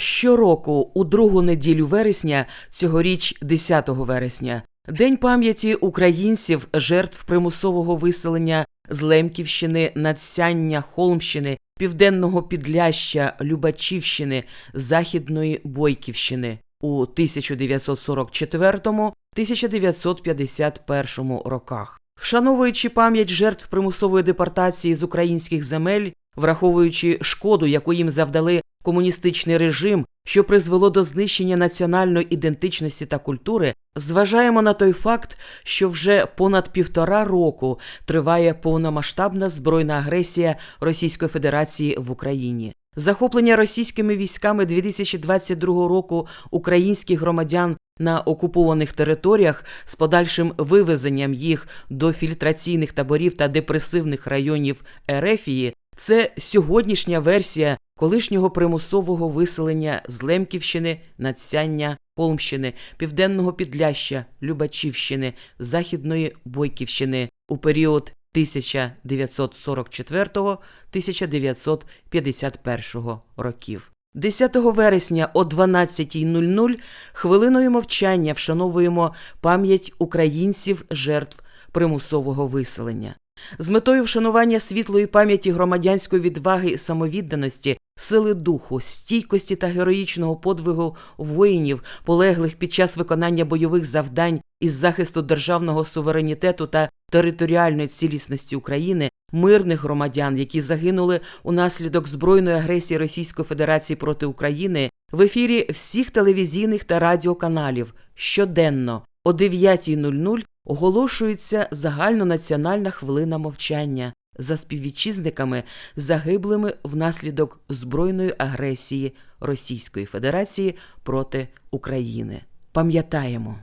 Щороку, у другу неділю вересня, цьогоріч 10 вересня, День пам'яті українців, жертв примусового виселення з Лемківщини, Надсяння, Холмщини, Південного Підляща, Любачівщини, Західної Бойківщини у 1944-1951 роках. Вшановуючи пам'ять жертв примусової депортації з українських земель, враховуючи шкоду, яку їм завдали комуністичний режим, що призвело до знищення національної ідентичності та культури, зважаємо на той факт, що вже понад півтора року триває повномасштабна збройна агресія Російської Федерації в Україні. Захоплення російськими військами 2022 року українських громадян на окупованих територіях з подальшим вивезенням їх до фільтраційних таборів та депресивних районів Ерефії це сьогоднішня версія колишнього примусового виселення з Лемківщини, Надсяння, Холмщини, Південного Підляща, Любачівщини, Західної Бойківщини у період 1944-1951 років. 10 вересня о 12.00 хвилиною мовчання вшановуємо пам'ять українців жертв примусового виселення. З метою вшанування світлої пам'яті громадянської відваги і самовідданості, сили духу, стійкості та героїчного подвигу воїнів, полеглих під час виконання бойових завдань із захисту державного суверенітету та територіальної цілісності України, мирних громадян, які загинули унаслідок збройної агресії Російської Федерації проти України, в ефірі всіх телевізійних та радіоканалів щоденно о 9.00 оголошується загальнонаціональна хвилина мовчання за співвітчизниками, загиблими внаслідок збройної агресії Російської Федерації проти України. Пам'ятаємо.